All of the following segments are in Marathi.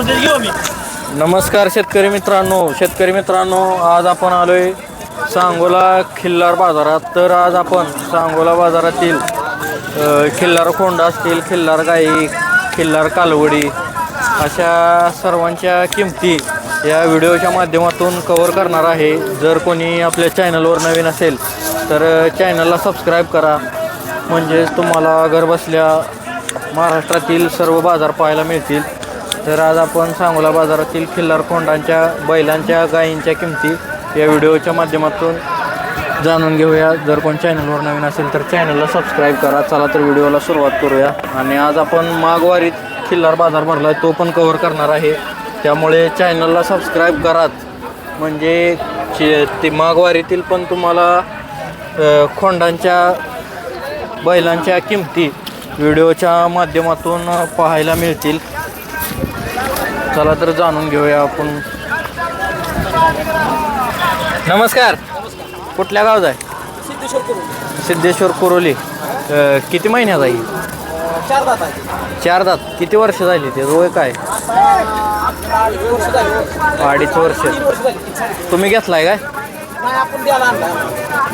नमस्कार शेतकरी मित्रांनो शेतकरी मित्रांनो आज आपण आलोय सांगोला खिल्लार बाजारात. तर आज आपण सांगोला बाजारातील खिल्लार कोंडा असतील खिल्लार गाई खिल्लार कालवडी अशा सर्वांच्या किमती या व्हिडिओच्या माध्यमातून कवर करणार आहे. जर कोणी आपल्या चॅनलवर नवीन असेल तर चॅनलला सबस्क्राईब करा. म्हणजेच तुम्हाला घरबसल्या महाराष्ट्रातील सर्व बाजार पाहायला मिळतील. तर आज आपण सांगोला बाजारातील खिल्लार कोंडांच्या बैलांच्या गायींच्या किमती या व्हिडिओच्या माध्यमातून जाणून घेऊया. जर कोण चॅनलवर नवीन असेल तर चॅनलला सबस्क्राईब करा. चला तर व्हिडिओला सुरुवात करूया. आणि आज आपण माघवारीत खिल्लार बाजार भरला आहे तो पण कव्हर करणार आहे. त्यामुळे चॅनलला सबस्क्राईब कराच म्हणजे चे- ते माघवारीतील पण तुम्हाला खोंडांच्या बैलांच्या किमती व्हिडिओच्या माध्यमातून पाहायला मिळतील. चला तर जाणून घेऊया आपण. नमस्कार. कुठल्या गावात आहे? सिद्धेश्वर कुरोली. अ, किती महिन्यात आहे चार दात आहे चार दात. किती वर्ष झाली ते? रोय काय? अडीच वर्ष. झाली अडीच वर्ष वर्ष झाली तुम्ही घेतलाय काय? नाही आपण द्यायला आणला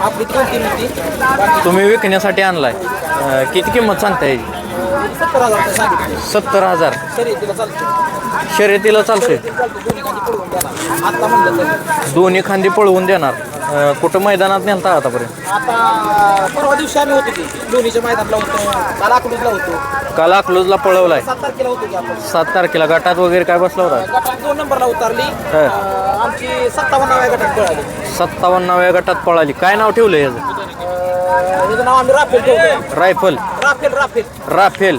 आपली होती बाकी तुम्ही विकण्यासाठी आणलाय. अ, किती किंमत सांगता याची सत्तर हजार. सांगितले सत्तर हजार शर्यतीला चालतो शर्यतीला चालतंय. आता म्हणलं तरी दोन्ही खांदी पळवून देणार. अ, कुठं मैदानात नेलता आतापर्यंत? आता परवा दिवशी आम्ही होतो की दोन्हीच्या मैदानला होतो काल अकलूजला होतो काल अकलूजला पळवलाय. सात तारखेला होतो की आपण सात तारखेला गटात वगैरे काय बसला होता? गटात दोन नंबरला उतरली. अं, आमची सत्तावन्नाव्या गटात पळाली. सत्तावन्नाव्या गटात पळाली. काय नाव ठेवलं याचं? अं, याचं नाव आम्ही राफेल ठेवतो रायफल. Rafale Rafale. राफेल.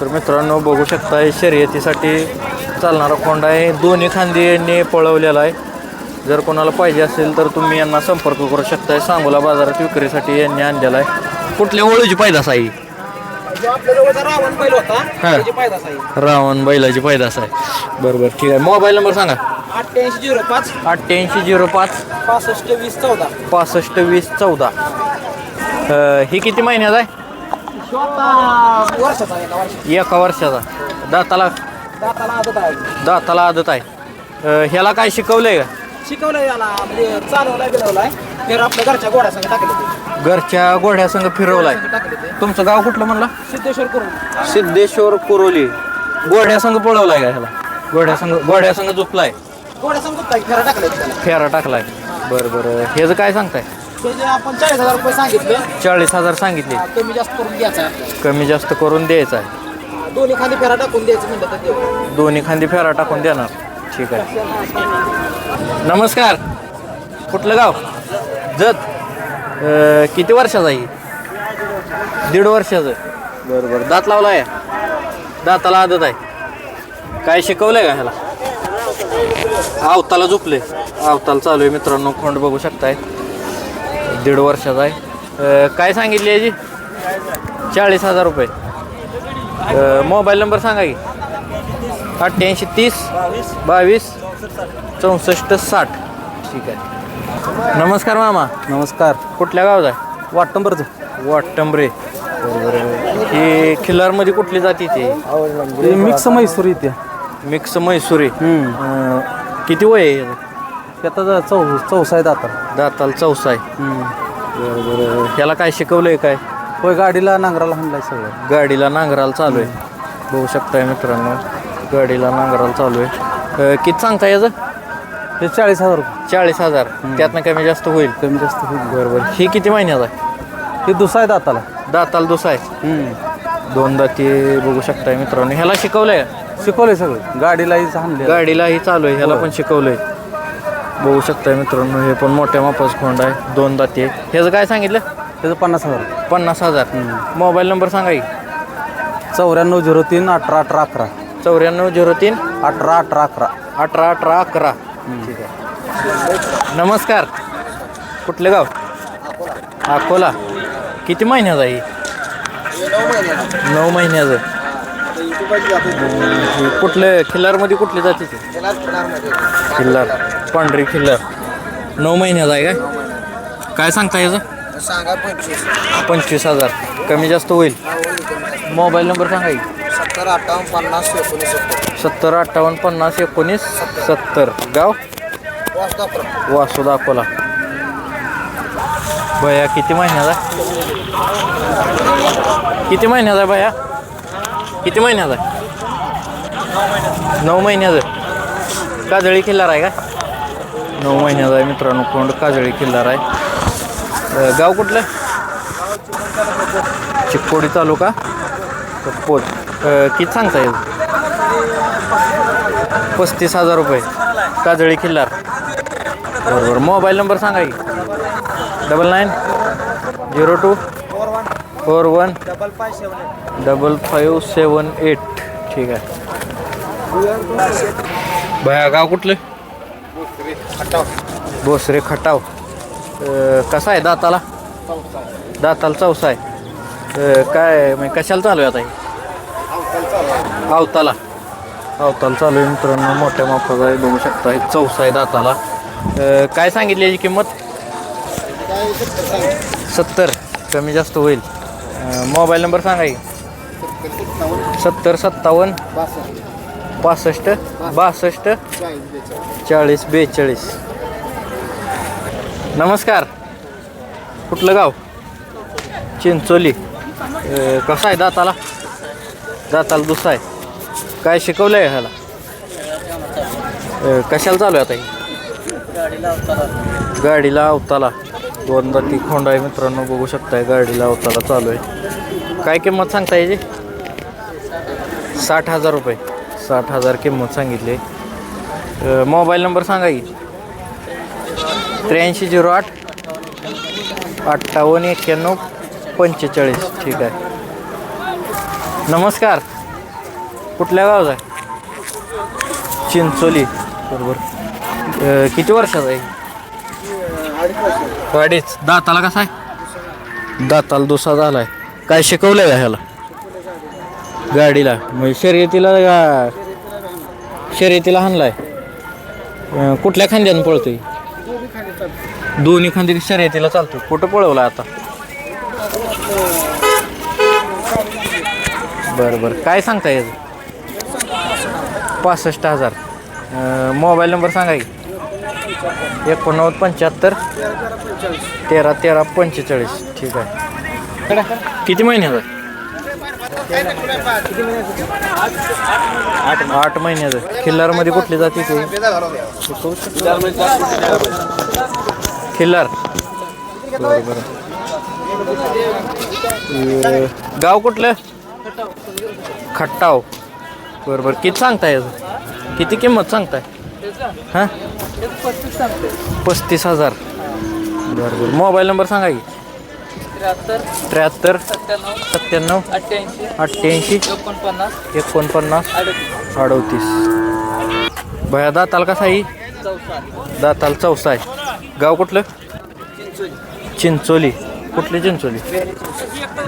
तर मित्रांनो बघू शकता हे शर्यतीसाठी चालणारा कोंडा आहे. दोन्ही खांदी यांनी पळवलेला आहे. जर कोणाला पाहिजे असेल तर तुम्ही यांना संपर्क करू शकताय. सांगोला बाजारात विक्रीसाठी यांनी आणलेला आहे. कुठल्या ओळीची पायदास आहे? रावण बैलाची पैदास आहे. बरं बरं ठीक आहे. मोबाईल नंबर सांगा. अठ्ठ्याऐंशी झिरो पाच अठ्ठ्याऐंशी झिरो पाच पासष्ट वीस चौदा. पासष्ट वीस चौदा. अं, ही किती महिन्यात आहे? वर्षाचा एका वर्षाचा. एका वर्षाचा दाताला दाताला आदत आहे. दाताला आदत आहे अं, ह्याला काय शिकवलंय का? शिकवलंय याला म्हणजे चालवलाय बिलवलाय तर आपल्या घरच्या टाकले घरच्या घोड्यासंग फिरवलाय. टाकले ते. तुमचं गाव कुठलं म्हणला? सिद्धेश्वर करून सिद्धेश्वर कुरोली. घोड्यासंग पळवलाय का ह्याला? घोड्यासंग घोड्यासंग झोपलाय. गोड्यासंग गुप्ता फेरा टाकले त्याला. फेरा टाकलाय. बरं बरं. ह्याचं काय सांगताय? ते जे आपण चाळीस हजार रुपये सांगितले चाळीस हजार सांगितले. कमी जास्त करून द्यायचा आहे. कमी जास्त करून द्यायचं आहे. दोन्ही खाली फेरा टाकून द्यायचं म्हणलं तर देऊ. दोन्ही खांदी फेरा टाकून देणार. ठीक आहे. नमस्कार. कुठलं गाव? जत. अं, किती वर्षाचा आहे? दीड वर्षाचं बरं बरं. दात लावला आहे दाताला आदत आहे. काय शिकवलंय का ह्याला? आवताला झोपले. आवताला चालू आहे मित्रांनो. खोंड बघू शकताय. दीड वर्षाचा आहे. अं, काय सांगितली याची चाळीस हजार रुपये. अं, मोबाईल नंबर सांगा की. अठ्ठ्याऐंशी तीस बावीस चौसष्ट साठ. ठीक आहे. नमस्कार मामा. नमस्कार. कुठल्या गावात आहे? वाटंबरचं. वाटंबरे. ही खिल्लारमध्ये कुठली जाती ती? मिक्स म्हैसूर इथे. मिक्स म्हैसुरी हम्म. अं, किती वय आहे? याचं? ते आता चौ चौसा आहे आता दाताला चौसा आहे बरोबर ह्याला काय शिकवलंय काय? होय गाडीला नांगराला हाणलाय सगळं. गाडीला नांगराला चालू आहे. बघू शकताय मित्रांनो. गाडीला नांगराला चालू आहे. अं, किती सांगता याचं? ते चाळीस हजार रुपये. चाळीस हजार. त्यातनं कमी जास्त होईल. कमी जास्त होईल. बरोबर ही किती महिन्याचा आहे? ते दुसरा आहे दाताला. दाताला दुसा आहे दोन दाती बघू शकताय मित्रांनो. ह्याला शिकवलंय? शिकवलंय सगळं. गाडीलाही हाणले गाडीला ही चालू आहे. ह्याला पण शिकवलंय. बघू शकताय मित्रांनो हे पण मोठ्या मापाचं खोंड आहे. दोन दाती आहे ह्याचं काय सांगितलं? त्याचं पन्नास हजार. पन्नास हजार. मोबाईल नंबर सांगा की. चौऱ्याण्णव झिरो तीन अठरा अठरा अकरा. चौऱ्याण्णव झिरो तीन अठरा अठरा अकरा. अठरा अठरा अकरा. ठीक आहे. नमस्कार. कुठलं गाव? अकोला. किती महिन्याचा आहे? नऊ महिन्याचं. हे कुठलं खिल्लारमध्ये कुठली जाते ती? खिल्लार पांढरी खिल्लार. नऊ महिन्याचा आहे काय? काय सांगता याचं? सांगा पंचवीस पंचवीस हजार. कमी जास्त होईल. मोबाईल नंबर सांगा की. सत्तर अठ्ठावन्न पन्नास एकोणीस सत्तर. अठ्ठावन्न पन्नास एकोणीस सत्तर गाव? वाजता अकरा वासू दाखवला. भया किती महिन्याचा किती महिन्याचा भया? किती महिन्याचा आहे? नऊ महिन्याचं काजळी किल्लार आहे का? नऊ महिन्याचा आहे मित्रांनो कोंड काजळी किल्लार आहे. गाव कुठलं? चिक्कोडी तालुका? पोच किती सांगता येईल? पस्तीस हजार रुपये. काजळी किल्लार. बरोबर. मोबाईल नंबर सांगा की. Double nine zero two four one double five seven double five seven eight. ठीक आहे. भया गाव कुठलं? भोसरे खटाव. कसा आहे दाताला? दाताला चौसा आहे. काय म्हणजे कशाला चालू आहे आता हे? अवताला अवताला चालू आहे मित्रांनो. मोठ्या मापाचा आहे बघू शकता हे चौसा आहे दाताला. काय सांगितली याची किंमत? सत्तर. कमी जास्त होईल. मोबाईल नंबर सांगा की. सत्तर सत्तावन्न पासष्ट बासष्ट चाळीस बेचाळीस. नमस्कार. कुठलं गाव? चिंचोली. कसा आहे दाताला? दाताला दुसरा आहे. काय शिकवलं आहे ह्याला कशाला चालू आहे आता हे? गाडीला अवताला. दोन ती खोंड आहे मित्रांनो बघू शकताय गाडीला अवताला चालू आहे. काय किंमत सांगता याची? साठ हजार रुपये. साठ हजार किंमत सांगितली. मोबाईल नंबर सांगा की. त्र्याऐंशी झिरो आठ अठ्ठावन्न एक्क्याण्णव पंचेचाळीस. ठीक आहे. नमस्कार. कुठल्या गावचा आहे? चिंचोली. बरोबर. किती वर्षाचा आहे? अडीच दाताला कसा आहे? दाताला दुसरा झाला आहे काय शिकवलंय का ह्याला? गाडीला. म्हणजे शर्यतीला का शर्यतीला हाणलाय. अं, कुठल्या खांद्यानं पळतोय? दोन्ही खांदी शर्यतीला चालतो कुठं पळवला आता? बरं बरं. काय सांगता येत पासष्ट हजार. मोबाईल नंबर सांगा की. एकोणनव्वद पंच्याहत्तर तेरा तेरा पंचेचाळीस. ठीक आहे. किती महिन्याचा आठ आठ महिन्याचं खिल्लारमध्ये कुठली जाती ते? खिल्लार. बरं बरं गाव कुठलं? खट्टाव. बरं बरं किती सांगताय? याचं? किती किंमत सांगताय? हां? पस्तीस हजार. बरं बरं. मोबाईल नंबर सांगा की. त्र्याहत्तर सत्त्याण्णव अठ्ठ्याऐंशी अठ्ठ्याऐंशी एकोणपन्नास एकोणपन्नास अडतीस. भया दाताल कसा आहे? दाताल चौसा आहे. गाव कुठलं? चिंचोली. कुठली चिंचोली?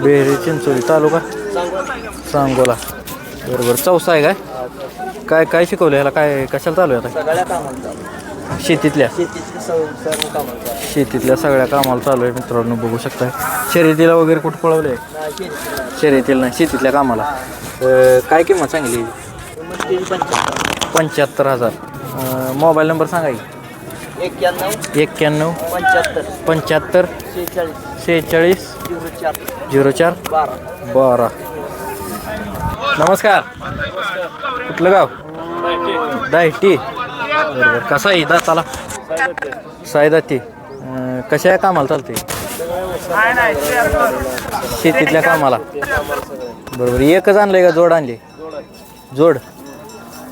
बेहरी चिंचोली. तालुका? सांगोला. बरोबर चौसा आहे काय? काय काय शिकवलं ह्याला? काय कशाला चालू आहे आता? शेतीतल्या? शेतीची सर्व कामाला शेतीतल्या सगळ्या कामाला चालू आहे मित्रांनो बघू शकता शर्यतीला वगैरे कुठं पळवलं आहे शर्यतीला नाही शेतीतल्या कामाला. अं, काय किंमत सांगली? पंच्याहत्तर. हजार. मोबाईल नंबर सांगा की. एक्क्याण्णव. एक्क्याण्णव. पंच्याहत्तर. पंच्याहत्तर. शेहेचाळीस. शेहेचाळीस. झिरो चार. झिरो चार. बारा. बारा. नमस्कार. कुठलं गाव? दायटी. बरोबर. कसा आहे दाताला साईदा ती कशा या कामाला चालते? शेतीतल्या कामाला. बरोबर. एकच आणलंय का जोड आणली? जोड.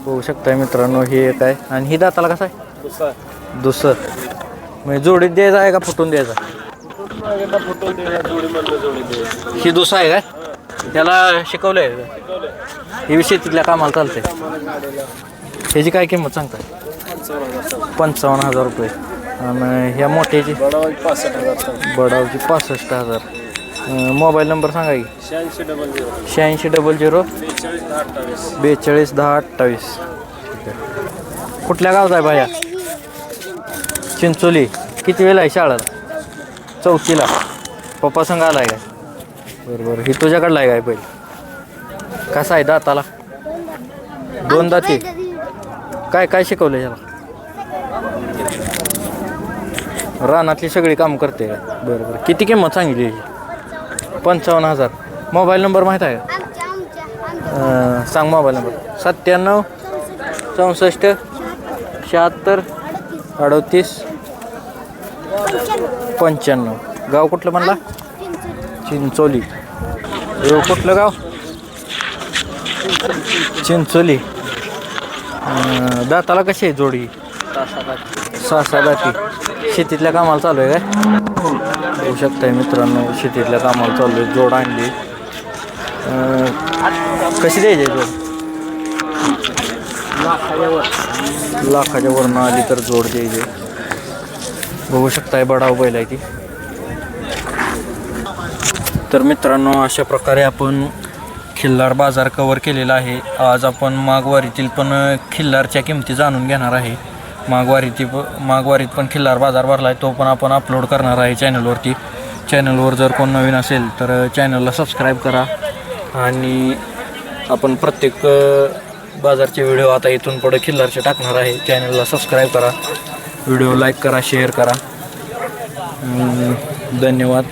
होऊ शकतंय मित्रांनो हे एक आहे. आणि ही दाताला कसं आहे? दुसरं. म्हणजे जोडीत द्यायचा आहे का फुटून द्यायचा? ही दुसरा आहे काय? त्याला शिकवलंय. आहे ही शेतीतल्या कामाला चालते ह्याची काय किंमत सांगताय? पंचावन्न हजार रुपये. आणि ह्या मोठ्याची बडावची पासष्ट हजार. मोबाईल नंबर सांगा की. शहाऐंशी डबल झिरो. शहाऐंशी डबल झिरो. बेचाळीस दहा अठ्ठावीस. आहे. कुठल्या गावचा आहे बाया चिंचोली. किती वेळ आहे शाळेला? चौथीला. पप्पा संघ आलाय काय? बरं बरं. ही तुझ्याकडला आहे काय पहिले? कसा आहे दाताला? दोन दाती. काय काय शिकवलं याला? रानातली सगळी कामं करते. का बरं बरं. किती किंमत सांगितली याची? पंचावन्न हजार. मोबाईल नंबर माहीत आहे का? सांग मोबाईल नंबर. सत्त्याण्णव चौसष्ट शहात्तर अडतीस पंच्याण्णव. गाव कुठलं म्हणला? चिंचोली. हे कुठलं गाव? चिंचोली. दाताला कशी आहे जोडी? सहा सहा दाती शेतीतल्या कामाला चालू आहे काय? होऊ शकताय मित्रांनो शेतीतल्या कामाला चालू आहे जोड आणली. कशी द्यायची जोड? लाखाच्या वरनं आली तर जोड द्यायची. बघू शकताय बडाव बैल आहे ती. तर मित्रांनो अशा प्रकारे आपण खिल्लार बाजार कवर केलेला आहे. आज आपण मागवारीतील पण खिल्लारच्या किमती जाणून घेणार आहे. मागवारीची प मागवारीत पण खिल्लार बाजार भरला आहे तो पण आपण अपलोड करणार आहे चॅनलवरती चॅनलवर जर कोण नवीन असेल तर चॅनलला सबस्क्राईब करा. आणि आपण प्रत्येक बाजारचे व्हिडिओ आता इथून पुढे खिल्लारचे टाकणार आहे. चॅनलला सबस्क्राईब करा. व्हिडिओ लाईक करा शेअर करा. धन्यवाद.